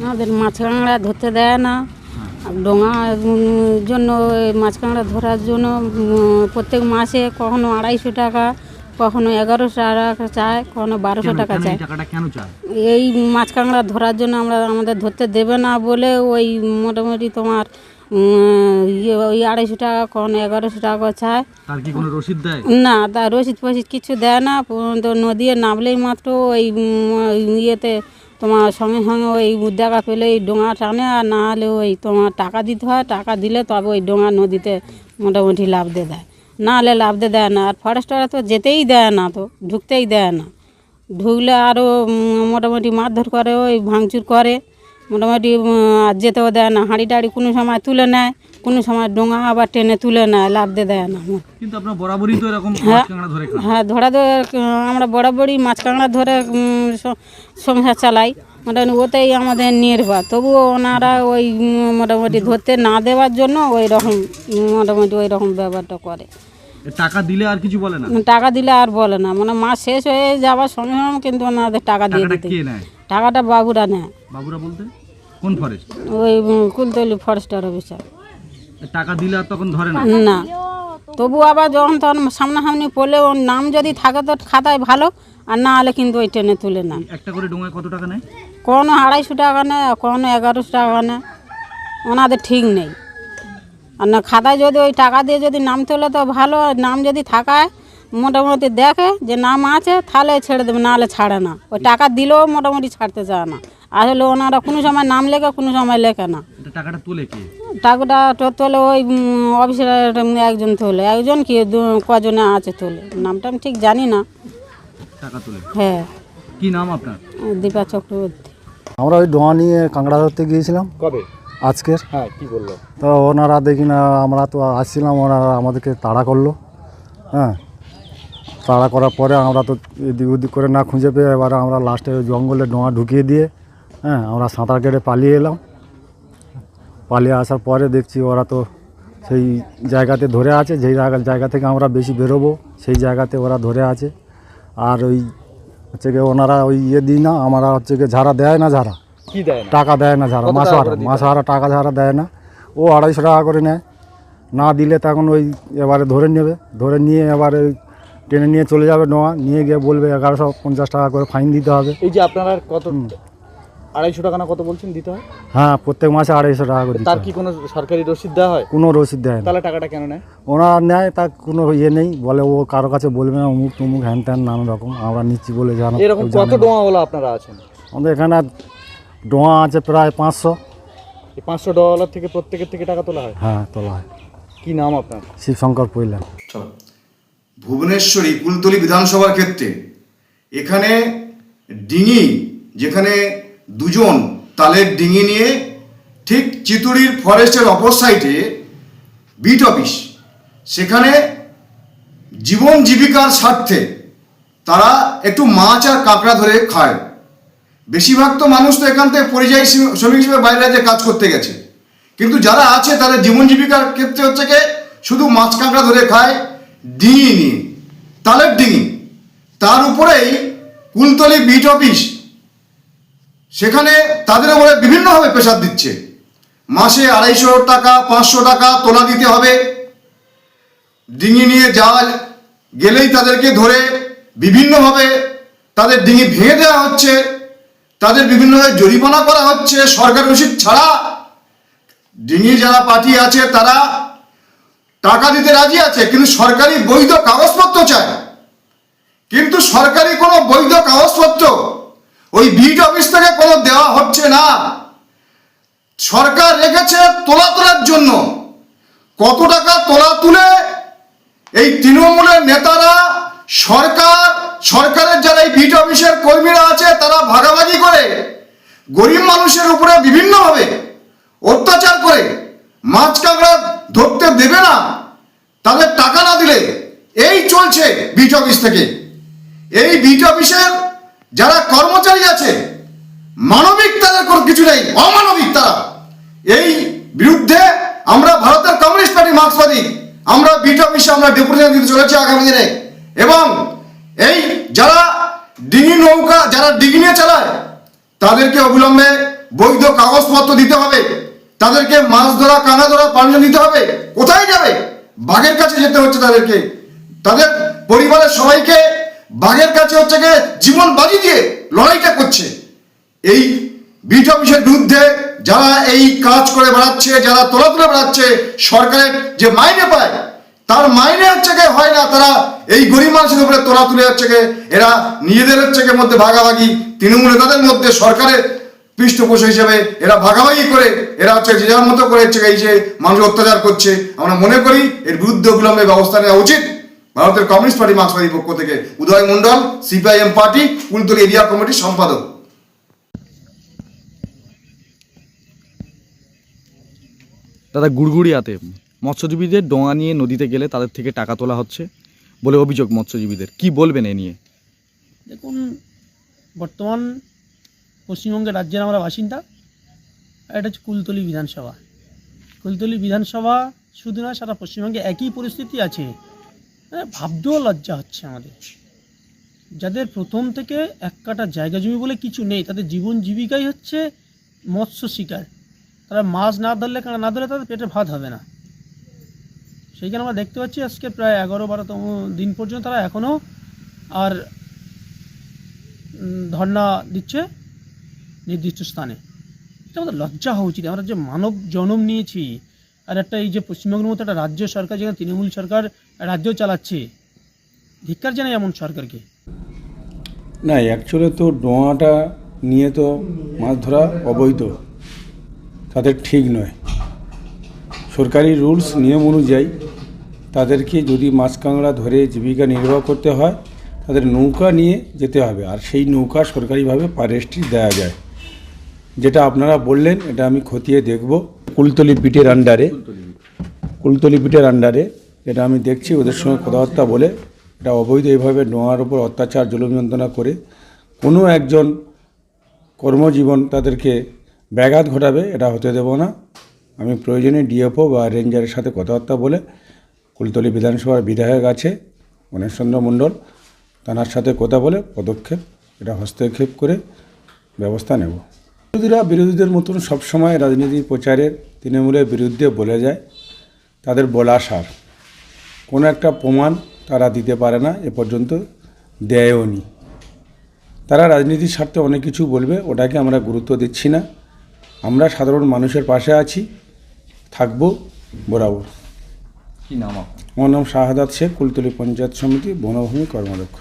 আমাদের মাছ কাঁকড়া ধরতে দেয় না। ডোঙা জন্য ওই মাছ কাঁকড়া ধরার জন্য প্রত্যেক মাসে কখনো আড়াইশো টাকা কখনো এগারোশো টাকা চায় কখনো বারোশো টাকা চায় এই টাকাটা কেন চায়? এই মাছ কাঁকড়া ধরার জন্য আমরা আমাদের ধরতে দেবে না বলে ওই মোটামুটি তোমার ইয়ে ওই আড়াইশো টাকা কখনো এগারোশো টাকা চায়। তার কি কোনো রসিদ দেয়? না তা রসিদ ফসিদ কিছু দেয় না তো নদীতে নামলেই মাত্র ওই ইয়েতে তোমার সঙ্গে সঙ্গে ওই দেখা পেলে ওই ডোঙা টানে আর না হলে ওই তোমার টাকা দিতে হয় টাকা দিলে তবে ওই ডোঙা নদীতে মোটামুটি লাভ দিয়ে দেয়। না হলে লাভ দিয়ে দেয় না আর ফরেস্টাররা তো যেতেই দেয় না তো ঢুকতেই দেয় না। ঢুকলে আরও মোটামুটি মারধর করে ওই ভাঙচুর করে। মোটামুটি আর যেতেও দেয় না। হাঁড়ি টাড়ি কোনো সময় তুলে নেয় কোনো সময় ডোঙা আবার টেনে তুলে নেয় লাভ দিয়ে দেয় না। কিন্তু আপনার বরাবরই তো এরকম হ্যাঁ। ধরে হ্যাঁ ধরা ধরে আমরা বরাবরই মাছ কাঁকড়া ধরে সংসার চালাই। মোটামুটি ওতেই আমাদের নির্ভর। তবুও ওনারা ওই মোটামুটি ধরতে না দেওয়ার জন্য ওই রকম মোটামুটি ওই রকম ব্যবহারটা করে। টাকা দিলে আর কিছু বলে না? টাকা দিলে আর বলে না। মানে মাস শেষ হয়ে যাওয়ার সঙ্গে সঙ্গে কিন্তু ওনাদের টাকা দিয়ে দিতে। টাকাটা বাবুরা নেয়। বাবুরা বলতে? কোন ফরেস্ট ওই কুলতলি ফরেস্টার অফিসার। টাকা দিলে আর তখন ধরে না? না। তবু আবার যখন তখন সামনাসামনি পড়লে ওর নাম যদি থাকে তো খাতায় ভালো আর না হলে কিন্তু ওই ট্রেনে তুলে না। একটা করে ডোঙায় কত টাকা নেয়? কোনো আড়াইশো টাকা নেয় কোনো এগারোশো টাকা নেয়। ওনাদের ঠিক নেই। আর না খাতায় যদি ওই টাকা দিয়ে যদি নাম তোলে তো ভালো আর নাম যদি থাকায় মোটামুটি দেখে যে নাম আছে তাহলে ছেড়ে দেবে নাহলে ছাড়ে না। ওই টাকা দিলেও মোটামুটি ছাড়তে চায় না। আসলে ওনারা কোনো সময় নাম লেখে কোনো সময় লেখে না। টাকাটা তোলে কে? টাকাটা তো তোলে ওই অফিসের একজন তোলে। একজন কি কজনে আছে তোলে। নামটা আমি ঠিক জানি না। টাকা তোলে? হ্যাঁ। কি নাম আপনার? দীপা চক্রবর্তী। আমরা ওই ডোয়া নিয়ে কাঁকড়া ধরতে গিয়েছিলাম। কবে? আজকের? হ্যাঁ কি বলল? তো ওনারা দেখি না আমরা তো আসছিলাম ওনারা আমাদেরকে তাড়া করল। হ্যাঁ তাড়া করার পরে আমরা তো এদিক ওদিক করে না খুঁজে পেয়ে এবারে আমরা লাস্টে ওই জঙ্গলে ডোঙা ঢুকিয়ে দিয়ে হ্যাঁ আমরা সাঁতার কেটে পালিয়ে এলাম। পালিয়ে আসার পরে দেখছি ওরা তো সেই জায়গাতে ধরে আছে যেই জায়গা জায়গা থেকে আমরা বেশি বেরোবো সেই জায়গাতে ওরা ধরে আছে। আর ওই হচ্ছে গিয়ে ওনারা ওই ইয়ে দিই না আমরা হচ্ছে গিয়ে ঝাড়া দেয় না ঝাড়া। কি দেয় টাকা দেয় না যারা মাসহারা মাসহারা টাকা যারা দেয় না ও আড়াইশো টাকা করে নেয়। না দিলে তখন ওই এবারে ধরে নেবে। ধরে নিয়ে এবারে ওই টেনে নিয়ে চলে যাবে নোয়া। নিয়ে গিয়ে বলবে এগারোশো পঞ্চাশ টাকা করে ফাইন দিতে হবে। এই যে আপনারা কত আড়াইশো টাকা না কত বলছেন দিতে হয়? হ্যাঁ প্রত্যেক মাসে আড়াইশো টাকা করে তার কি কোনো সরকারি রসিদ দেওয়া হয়? কোনো রসিদ দেয় তাহলে টাকাটা কেন নেয়? ওনার নেয় তার কোনো ইয়ে নেই। বলে ও কারও কাছে বলবে না অমুক তমুক হ্যান ত্যান নানা রকম আমরা নিচ্ছি বলে জানো এরকম কত। ডোঙা হলো আপনারা আছেন? আমাদের এখানে ডোয়া আছে প্রায় পাঁচশো। এই পাঁচশো ডলার থেকে প্রত্যেকের থেকে টাকা তোলা হয়? হ্যাঁ তোলা হয়। কি নাম আপনার? শিবশঙ্কর পইলেন ভুবনেশ্বরী কুলতলি বিধানসভার ক্ষেত্রে এখানে ডিঙি যেখানে দুজন তালের ডিঙি নিয়ে ঠিক চিতুড়ির ফরেস্টের অপর সাইডে বিট অফিস। সেখানে জীবন জীবিকার স্বার্থে তারা একটু মাছ আর কাঁকড়া ধরে খায়। বেশিরভাগ তো মানুষ তো এখান থেকে পরিযায়ী শ্রমিক হিসেবে বাইরে রাজ্যে কাজ করতে গেছে। কিন্তু যারা আছে, তাদের জীবন জীবিকার ক্ষেত্রে হচ্ছে গিয়ে শুধু মাছ কাঁকড়া ধরে খায়, ডিঙি নিয়ে, তালের ডিঙি। তার উপরেই কুলতলি বিট অফিস। সেখানে তাদের উপরে বিভিন্নভাবে প্রেশার দিচ্ছে। মাসে আড়াইশো টাকা, পাঁচশো টাকা তোলা দিতে হবে। ডিঙি নিয়ে যাওয়া গেলেই তাদেরকে ধরে বিভিন্নভাবে তাদের ডিঙি ভেঙে দেওয়া হচ্ছে। তাদের বিভিন্নভাবে জরিমানা করা হচ্ছে, সরকার রসিদ ছাড়া। ডিঙি যারা পার্টি আছে, তারা টাকা দিতে রাজি আছে, কিন্তু সরকারি বৈধ কাগজপত্র চায় কিন্তু সরকারি কোনো বৈধ কাগজপত্র ওই বিট অফিস থেকে কোনো দেওয়া হচ্ছে না। সরকার রেখেছে তোলা তোলার জন্য। কত টাকা তোলা তুলে এই তৃণমূলের নেতারা সরকার, সরকারের যারা এই বিট অফিসের কর্মীরা আছে, তারা ভাগাভাগি করে, গরিব মানুষের উপরে বিভিন্নভাবে অত্যাচার করে, মাছ কাঁকড়া ধরতে দেবে না, তাদের টাকা না দিলে এই চলছে বিট অফিস থেকে। এই বিট অফিসের যারা কর্মচারী আছে, মানবিক তাদের কোনো কিছু নেই, অমানবিক তারা। এই বিরুদ্ধে আমরা ভারতের কমিউনিস্ট পার্টি মার্ক্সবাদী, আমরা বিট অফিসে আমরা ডেপুটেশন দিতে চলেছি আগামী দিনে। এবং এই যারা ডিঙি নৌকা, যারা ডিঙি নিয়ে চালায়, তাদেরকে অবিলম্বে বৈধ কাগজপত্র দিতে হবে। তাদেরকে মাছ ধরা, কানা ধরা পারমিশন দিতে হবে। কোথায় যাবে? বাঘের কাছে যেতে হচ্ছে তাদেরকে। তাদের পরিবারের সবাইকে বাঘের কাছে হচ্ছে গিয়ে জীবন বাজি দিয়ে লড়াইটা করছে। এই বিট অফিসের বিরুদ্ধে যারা এই কাজ করে বেড়াচ্ছে, যারা তোলা তুলে বেড়াচ্ছে, সরকারের যে মাইনে পায় তার মাইনে হচ্ছে গিয়ে হয় না, তারা এই গরিব মানুষের উপরে তোলা তুলে হচ্ছে গিয়ে এরা নিজেদের হচ্ছে গিয়ে মধ্যে ভাগাভাগি, তৃণমূল নেতাদের মধ্যে সরকারের পৃষ্ঠপোষক হিসেবে এরা ভাগাভাগি করে, এরা হচ্ছে যে যার মতো করে হচ্ছে এই যে মানুষ অত্যাচার করছে। আমরা মনে করি এর বিরুদ্ধে অবিলম্বে ব্যবস্থা নেওয়া উচিত। ভারতের কমিউনিস্ট পার্টি মার্ক্সবাদী পক্ষ থেকে Uday Mondal, CPIM party Kultali area কমিটির সম্পাদক। দাদা, গুড়গুড়িয়াতে। মৎস্যজীবীদের ডোঙা নিয়ে নদীতে গেলে তাদের থেকে টাকা তোলা হচ্ছে বলে অভিযোগ মৎস্যজীবীদের। কি বলবেন এ নিয়ে? দেখুন, বর্তমান পশ্চিমবঙ্গের রাজ্যের আমরা বাসিন্দা এটা হচ্ছে কুলতলি বিধানসভা। কুলতলি বিধানসভা শুধু না, সারা পশ্চিমবঙ্গে একই পরিস্থিতি আছে। মানে ভাবতেও লজ্জা হচ্ছে আমাদের। যাদের প্রথম থেকে এক কাটা জায়গা জমি বলে কিছু নেই, তাদের জীবন জীবিকাই হচ্ছে মৎস্য শিকার। তারা মাছ না ধরলে না ধরলে তাদের পেটে ভাত হবে না। সেইখানে আমরা দেখতে পাচ্ছি আজকে প্রায় এগারো বারোতম দিন পর্যন্ত তারা এখনও আর ধর্ণা দিচ্ছে নির্দিষ্ট স্থানে। এটা আমাদের লজ্জা হওয়া উচিত। আমরা যে মানব জনম নিয়েছি, আর একটা এই যে পশ্চিমবঙ্গের মতো একটা রাজ্য সরকার, যেখানে তৃণমূল সরকার রাজ্য চালাচ্ছে, ধিক্কার জানাই এমন সরকারকে। না অ্যাকচুয়ালি তো ডোয়াটা নিয়ে তো মাছ ধরা অবৈধ। তাদের ঠিক নয়। সরকারি রুলস নিয়ম অনুযায়ী তাদেরকে যদি মাছ কাঁকড়া ধরে জীবিকা নির্বাহ করতে হয়, তাদের নৌকা নিয়ে যেতে হবে। আর সেই নৌকা সরকারিভাবে পার রেস্ট্রি দেওয়া যায়। যেটা আপনারা বললেন, এটা আমি খতিয়ে দেখব। কুলতলি পিটের আন্ডারে কুলতলি পিটের আন্ডারে এটা আমি দেখছি, ওদের সঙ্গে কথাবার্তা বলে এটা অবৈধ এইভাবে নোয়ার উপর অত্যাচার, জুলুম যন্ত্রণা করে কোনো একজন কর্মজীবন তাদেরকে ব্যাঘাত ঘটাবে, এটা হতে দেব না। আমি প্রয়োজনে ডিএফও বা রেঞ্জারের সাথে কথাবার্তা বলে কুলতলি বিধানসভার বিধায়ক আছে গণেশচন্দ্র মণ্ডল। তানার সাথে কথা বলে পদক্ষেপ, এটা হস্তক্ষেপ করে ব্যবস্থা নেব। বিরোধীরা বিরোধীদের মতন সবসময় রাজনীতি প্রচারের তৃণমূলের বিরুদ্ধে বলে যায়, তাদের বলা সার। কোনো একটা প্রমাণ তারা দিতে পারে না, এ পর্যন্ত দেয়ও নি। তারা রাজনীতির স্বার্থে অনেক কিছু বলবে, ওটাকে আমরা গুরুত্ব দিচ্ছি না। আমরা সাধারণ মানুষের পাশে আছি, থাকব বরাবর। কি নাম আপনার? আমার নাম শাহাদাত শেখ কুলতলি পঞ্চায়েত সমিতি বনভূমি কর্মাধ্যক্ষ